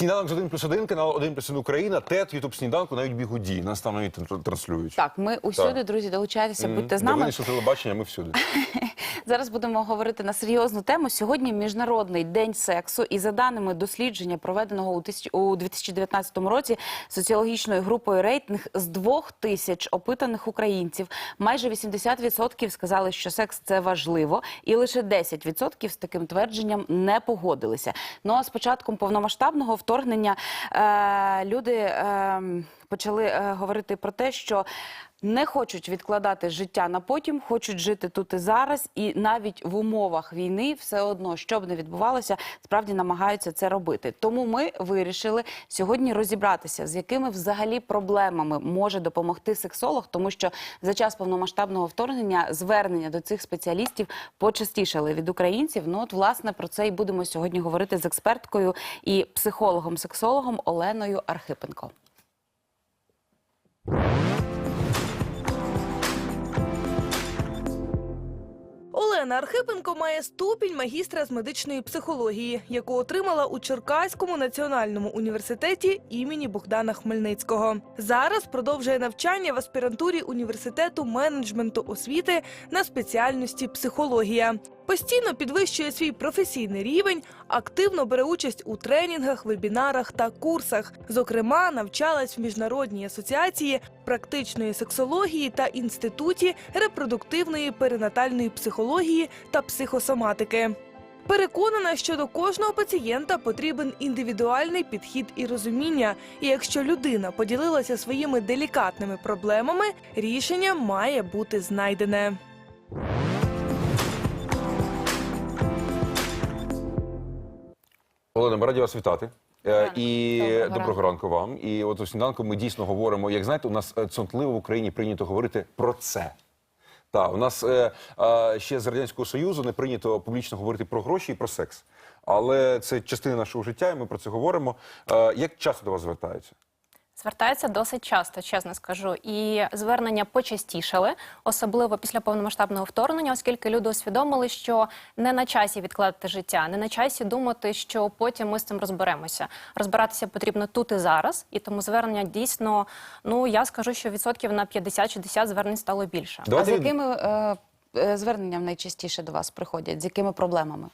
Сніданок з 1 плюс 1, канал 1 плюс 1 Україна, ТЕТ, Ютуб сніданку, навіть бігуді. Нас там навіть тр- транслюють. Так, ми усюди, Так. друзі, долучайтеся, Мгм. будьте з нами. що телебачення, ми всюди. Зараз будемо говорити на серйозну тему. Сьогодні міжнародний день сексу, і за даними дослідження, проведеного у тисяч- у 2019 році соціологічною групою рейтинг з двох тисяч опитаних українців, майже 80% сказали, що секс це важливо, і лише 10% з таким твердженням не погодилися. Ну а з початком повномасштабного вторгнення е, люди е, почали е, говорити про те, що не хочуть відкладати життя на потім, хочуть жити тут і зараз, і навіть в умовах війни все одно, що б не відбувалося, справді намагаються це робити. Тому ми вирішили сьогодні розібратися, з якими взагалі проблемами може допомогти сексолог, тому що за час повномасштабного вторгнення звернення до цих спеціалістів почастішали від українців. Ну от власне про це і будемо сьогодні говорити з експерткою і психологом-сексологом Оленою Архипенко. Олена Архипенко має ступінь магістра з медичної психології, яку отримала у Черкаському національному університеті імені Богдана Хмельницького. Зараз продовжує навчання в аспірантурі університету менеджменту освіти на спеціальності психологія. Постійно підвищує свій професійний рівень, активно бере участь у тренінгах, вебінарах та курсах. Зокрема, навчалась в міжнародній асоціації практичної сексології та інституті репродуктивної перинатальної психології та психосоматики. Переконана, що до кожного пацієнта потрібен індивідуальний підхід і розуміння. І якщо людина поділилася своїми делікатними проблемами, рішення має бути знайдене. Олена, ми раді вас вітати. Е, І Доброго доброго ранку вам. І от у сніданку ми дійсно говоримо. Як знаєте, у нас е, цнотливо в Україні прийнято говорити про це. Так, у нас е, е, ще з радянського союзу не прийнято публічно говорити про гроші і про секс. Але це частина нашого життя, і ми про це говоримо. Е, як часто до вас звертаються? Звертаються досить часто, чесно скажу, і звернення почастішали, особливо після повномасштабного вторгнення, оскільки люди усвідомили, що не на часі відкладати життя, не на часі думати, що потім ми з цим розберемося. Розбиратися потрібно тут і зараз, і тому звернення дійсно, ну я скажу, що відсотків на 50-60 звернень стало більше. А з якими е, е, зверненням найчастіше до вас приходять? З якими проблемами?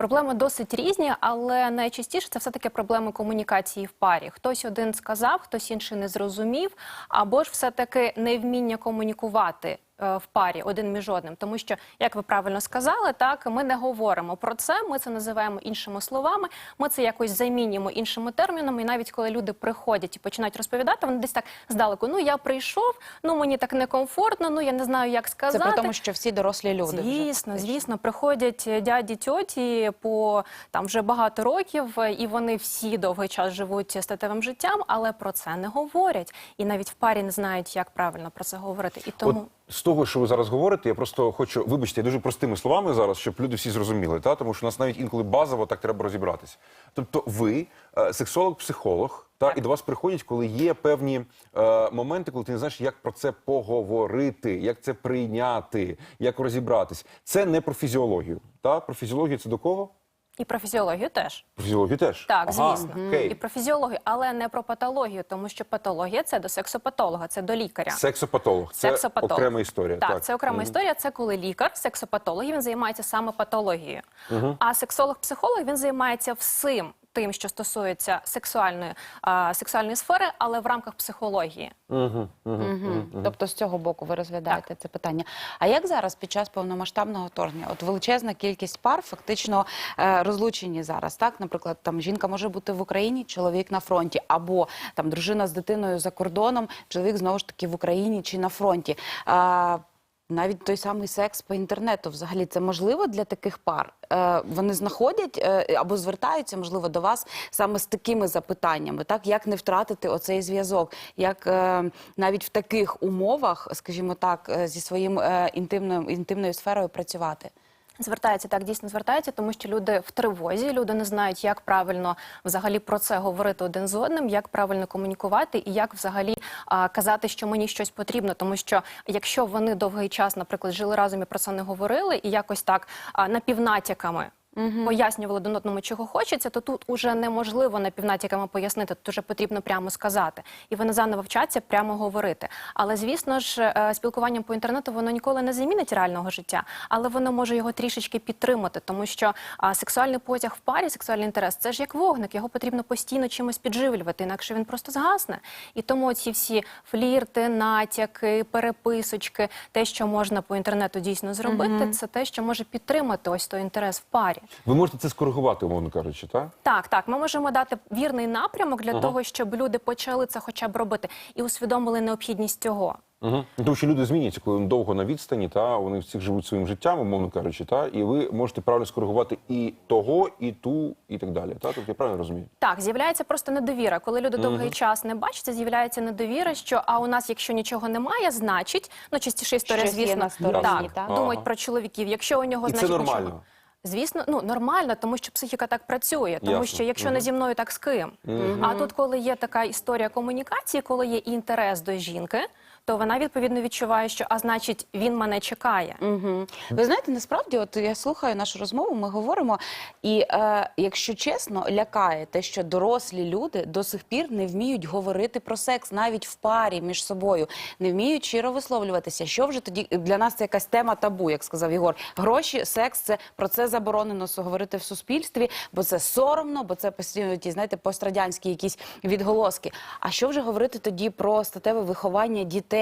Проблеми досить різні, але найчастіше це все таки проблеми комунікації в парі. Хтось один сказав, хтось інший не зрозумів, або ж все таки невміння комунікувати. Е, В парі один між одним, тому що, як ви правильно сказали, так ми не говоримо про це. Ми це називаємо іншими словами. Ми це якось замінюємо іншими термінами. І навіть коли люди приходять і починають розповідати, вони десь так здалеку. Ну я прийшов, ну мені так некомфортно, ну я не знаю, як Це сказати. при тому, що всі дорослі люди. вже Звісно, фактично. звісно, приходять е, дяді, тьоті по там вже багато років, е, і вони всі довгий час живуть статевим життям, але про це не говорять. І навіть в парі не знають, як правильно про це говорити. І тому От з того, що ви зараз говорите, я просто хочу, вибачте, дуже простими словами зараз, щоб люди всі зрозуміли, та? тому що у нас навіть інколи базово так треба розібратися. Тобто ви е, сексолог-психолог, та? І до вас приходять, коли є певні е, моменти, коли ти не знаєш, як про це поговорити, як це прийняти, як розібратись. Це не про фізіологію. Та? Про фізіологію це до кого? І про фізіологію теж. Про фізіологію теж. Так, Ага, звісно, окей. і про фізіологію, але не про патологію, тому що патологія це до сексопатолога, це до лікаря. Сексопатолог. Це Сексопатолог. окрема історія. Так, це окрема історія. Це коли лікар, сексопатолог, він займається саме патологією. А сексолог-психолог він займається всім тим, що стосується сексуальної, а, сексуальної сфери, але в рамках психології. Мгм. Тобто з цього боку ви розглядаєте це питання. А як зараз під час повномасштабного вторгнення? От величезна кількість пар фактично е, розлучені зараз. Так, наприклад, там жінка може бути в Україні, чоловік на фронті, або там дружина з дитиною за кордоном, чоловік знову ж таки в Україні чи на фронті. А, навіть той самий секс по інтернету, взагалі, це можливо для таких пар? Е, вони знаходять е, або звертаються, можливо, до вас саме з такими запитаннями, так як не втратити оцей зв'язок, як е, навіть в таких умовах, скажімо так, зі своїм е, інтимною інтимною сферою працювати. Звертаються так, дійсно звертається, тому що люди в тривозі, люди не знають, як правильно взагалі про це говорити один з одним, як правильно комунікувати і як взагалі а, казати, що мені щось потрібно. Тому що якщо вони довгий час, наприклад, жили разом і про це не говорили, і якось так а, напівнатяками. Пояснювали один одному, чого хочеться, то тут уже неможливо напівнатяками пояснити, тут уже потрібно прямо сказати. І вони заново вчаться прямо говорити. Але звісно ж, е, спілкуванням по інтернету воно ніколи не замінить реального життя, але воно може його трішечки підтримати, тому що а, сексуальний потяг в парі, сексуальний інтерес це ж як вогник, його потрібно постійно чимось підживлювати, інакше він просто згасне. І тому ці всі флірти, натяки, переписочки, те, що можна по інтернету дійсно зробити, це те, що може підтримати ось той інтерес в парі. Ви можете це скоригувати, умовно кажучи, так? Так, так, ми можемо дати вірний напрямок для того, щоб люди почали це хоча б робити і усвідомили необхідність цього. Угу. Тому що люди змінюються, коли вони довго на відстані, та вони всіх живуть своїм життям, умовно кажучи, та і ви можете правильно скоригувати і того, і ту, і так далі. Та тобто я правильно розумію? Так, з'являється просто недовіра. Коли люди довгий час не бачаться, з'являється недовіра, що а у нас, якщо нічого немає, значить, ну частіше історія, Щось є звісно, на стороні, так, так? думають Ага. про чоловіків. Якщо у нього І це значить нормально? Звісно, ну нормально, тому що психіка так працює. Тому Ясно. що якщо не зі мною, так з ким. А тут, коли є така історія комунікації, коли є інтерес до жінки, то вона відповідно відчуває, що а значить він мене чекає. Угу. Ви знаєте, насправді, от я слухаю нашу розмову, ми говоримо, і е, якщо чесно, лякає те, що дорослі люди до сих пір не вміють говорити про секс навіть в парі між собою, не вміють щиро висловлюватися. Що вже тоді для нас це якась тема табу, як сказав Єгор. Гроші, секс це про це заборонено говорити в суспільстві, бо це соромно, бо це постійно ті, знаєте, пострадянські якісь відголоски. А що вже говорити тоді про статеве виховання дітей?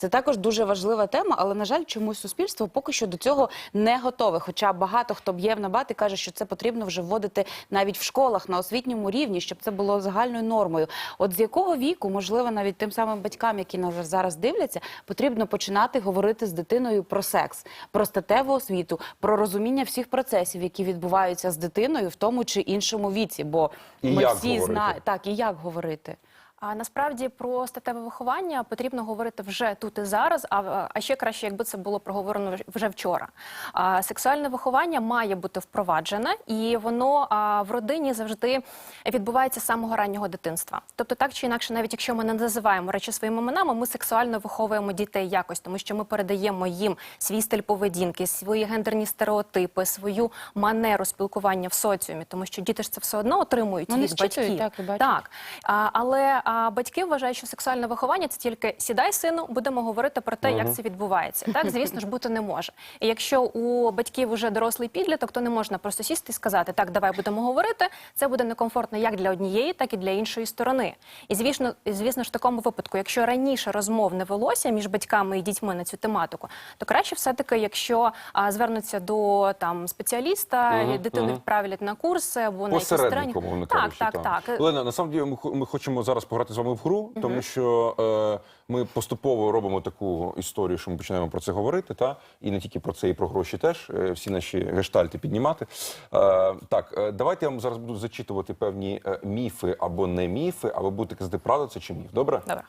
Це також дуже важлива тема, але на жаль, чомусь суспільство поки що до цього не готове. Хоча багато хто б'є в набат і каже, що це потрібно вже вводити навіть в школах на освітньому рівні, щоб це було загальною нормою. От з якого віку, можливо, навіть тим самим батькам, які нас зараз дивляться, потрібно починати говорити з дитиною про секс, про статеву освіту, про розуміння всіх процесів, які відбуваються з дитиною в тому чи іншому віці. Бо І ми як всі знаємо так і як говорити. А насправді про статеве виховання потрібно говорити вже тут і зараз, а, а ще краще, якби це було проговорено вже вчора. А, сексуальне виховання має бути впроваджене, і воно а, в родині завжди відбувається з самого раннього дитинства. Тобто, так чи інакше, навіть якщо ми не називаємо речі своїми іменами, ми сексуально виховуємо дітей якось, тому що ми передаємо їм свій стиль поведінки, свої гендерні стереотипи, свою манеру спілкування в соціумі, тому що діти ж це все одно отримують Вони від батьків. так, і бачать. Так. А, але а, батьки вважають, що сексуальне виховання це тільки сідай, сину, будемо говорити про те, як це відбувається. Так, звісно ж, бути не може. І якщо у батьків вже дорослий підліток, то не можна просто сісти і сказати, так, давай будемо говорити. Це буде некомфортно як для однієї, так і для іншої сторони. І звісно, звісно ж, в такому випадку, якщо раніше розмов не велося між батьками і дітьми на цю тематику, то краще все-таки, якщо а, звернуться до там спеціаліста, і дитину мгм. відправлять на курси або на якісь тренінги. Умовно Так, так, так. Олена, насправді ми, хо- ми хочемо зараз пограти з вами в гру, тому що е, ми поступово робимо таку історію, що ми починаємо про це говорити, та і не тільки про це, і про гроші теж. е, всі наші гештальти піднімати. Е, так, е, давайте я вам зараз буду зачитувати певні е, міфи або не міфи, а ви будете казати, правда це чи міф. Добре? Добре.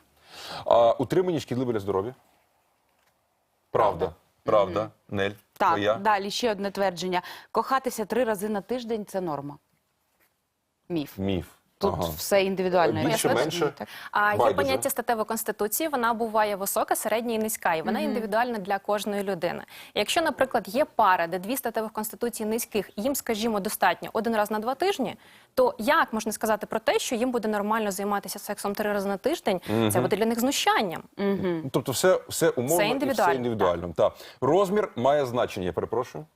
А, утримання шкідливе для здоров'я? Правда. Правда. Нель. Так, Твоя? далі ще одне твердження: кохатися три рази на тиждень це норма. Міф. Міф. Тут Ага. все індивідуально. Більше, Як менше? так? А є поняття статевої конституції, вона буває висока, середня і низька, і вона індивідуальна для кожної людини. Якщо, наприклад, є пара, де дві статевих конституції низьких, і їм, скажімо, достатньо один раз на два тижні, то як можна сказати про те, що їм буде нормально займатися сексом три рази на тиждень? Це буде для них знущанням. Ну, Тобто все, все умовно Все і все індивідуально. Так. Розмір має значення, я перепрошую.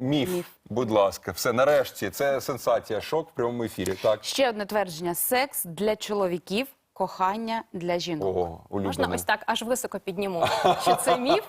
Міф, Міф. будь ласка, все нарешті. Це сенсація, шок в прямому ефірі. Так. Ще одне твердження: секс для чоловіків, кохання для жінок. Ого, улюблене. Можна ось так аж високо підніму, що це міф,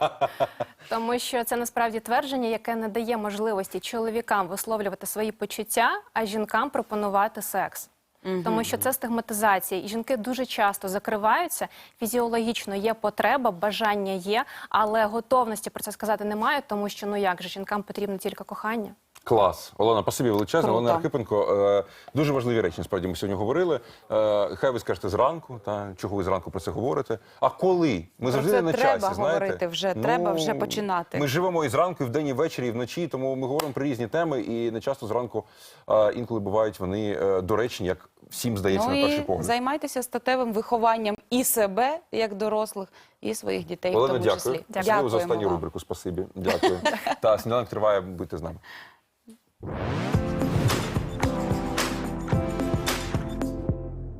тому що це насправді твердження, яке не дає можливості чоловікам висловлювати свої почуття, а жінкам пропонувати секс. Тому що це стигматизація, і жінки дуже часто закриваються. Фізіологічно є потреба, бажання є, але готовності про це сказати немає, тому що ну як же жінкам потрібно тільки кохання. Клас. Олена, спасибі величезне. Круто. Олена Архипенко. Е, дуже важливі речі, насправді, ми сьогодні говорили. Е, хай ви скажете зранку, та, чого ви зранку про це говорите. А коли? Ми завжди це на треба часі, знаєте? Ну, говорити вже, треба вже починати. Ми живемо і зранку, і вдень, і ввечері, і вночі, тому ми говоримо про різні теми, і не часто зранку е, інколи бувають вони доречні, як всім здається ну на перший погляд. займайтеся статевим вихованням і себе як дорослих, і своїх дітей Олена, в тому дякую. числі. Дякую за Дякуємо останню рубрику. Спасибі. Дякую. Та сніданок триває. Будьте з нами. Bye.